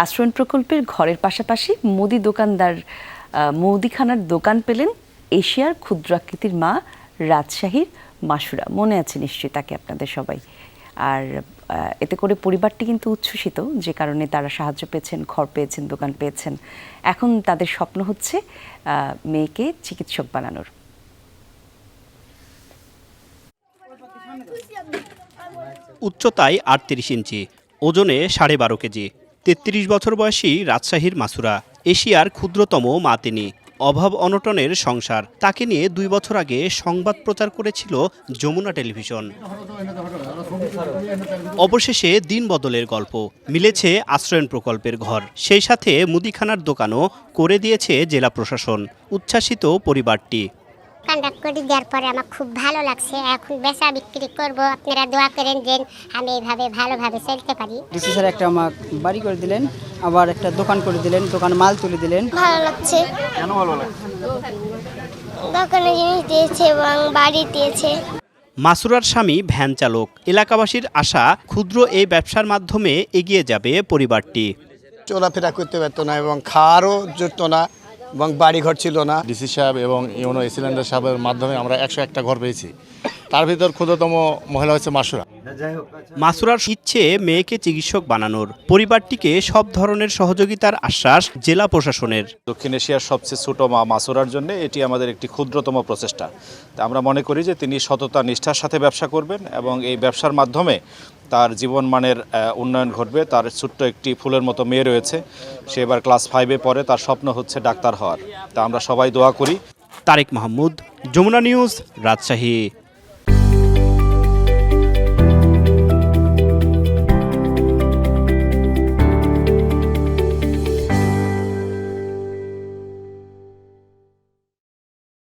আশ্রয়ণ প্রকল্পের ঘরের পাশাপাশি মুদি দোকানদার মুদিখানার দোকান পেলেন এশিয়ার ক্ষুদ্রাকৃতির মা রাজশাহীর মাসুরা। মনে আছে নিশ্চয়ই তাকে আপনাদের সবাই। আর এতে করে পরিবারটি কিন্তু উচ্ছ্বসিত, যে কারণে তারা সাহায্য পেয়েছেন ঘর পেয়েছেন, দোকান পেয়েছেন। এখন তাদের স্বপ্ন হচ্ছে মেয়েকে চিকিৎসক বানানোর। উচ্চতায় আটত্রিশ ইঞ্চি, ওজনে সাড়ে বারো কেজি। তেত্রিশ বছর বয়সী রাজশাহীর মাসুরা। এশিয়ার ক্ষুদ্রতম মা তিনি। অভাব অনটনের সংসার। তাকে নিয়ে দুই বছর আগে সংবাদ প্রচার করেছিল যমুনা টেলিভিশন। অবশেষে দিন বদলের গল্প। মিলেছে আশ্রয়ণ প্রকল্পের ঘর। সেই সাথে মুদিখানার দোকানও করে দিয়েছে জেলা প্রশাসন। উচ্ছ্বাসিত পরিবারটি। কন্ডাক্ট করে দেওয়ার পরে আমার খুব ভালো লাগছে। এখন বেচা বিক্রি করব আপনারা দোয়া করেন যে আমি এইভাবে ভালোভাবে চলতে পারি। ডিসি স্যার একটা আমার বাড়ি করে দিলেন আবার একটা দোকান করে দিলেন দোকান মাল তুলে দিলেন। ভালো লাগছে। কেন ভালো লাগছে? দোকানে জিনিস দিয়েছে এবং বাড়ি দিয়েছে। মাসুরার স্বামী ভ্যান চালক। এলাকাবাসীর আশা ক্ষুদ্র এই ব্যবসার মাধ্যমে এগিয়ে যাবে পরিবারটি। চলাফেরা করতে পারতো না এবং খাওয়ারও জুটতো না। এবং বাড়ি ঘর ছিল না। ডিসি সাহেব এবং ইউনো সিলিন্ডার সাহেবের মাধ্যমে আমরা একশো একটা ঘর পেয়েছি। তার ভিতর ক্ষুদ্রতম মহিলা হচ্ছে মাসুরা। মাসুরার ইচ্ছে মেয়েকে চিকিৎসক বানানোর। পরিবারটিকে সব ধরনের সহযোগিতার আশ্বাস জেলা প্রশাসনের। দক্ষিণ এশিয়ার সবচেয়ে ছোট মা মাসুরার জন্য এটি আমাদের একটি ক্ষুদ্রতম প্রচেষ্টা। তা আমরা মনে করি যে তিনি সততা নিষ্ঠার সাথে ব্যবসা করবেন এবং এই ব্যবসার মাধ্যমে তার জীবনমানের উন্নয়ন ঘটবে। তার ছোট্ট একটি ফুলের মতো মেয়ে রয়েছে। সে এবার ক্লাস ফাইভে পড়ে। তার স্বপ্ন হচ্ছে ডাক্তার হওয়ার। তা আমরা সবাই দোয়া করি। তারেক মাহমুদ যমুনা নিউজ রাজশাহী।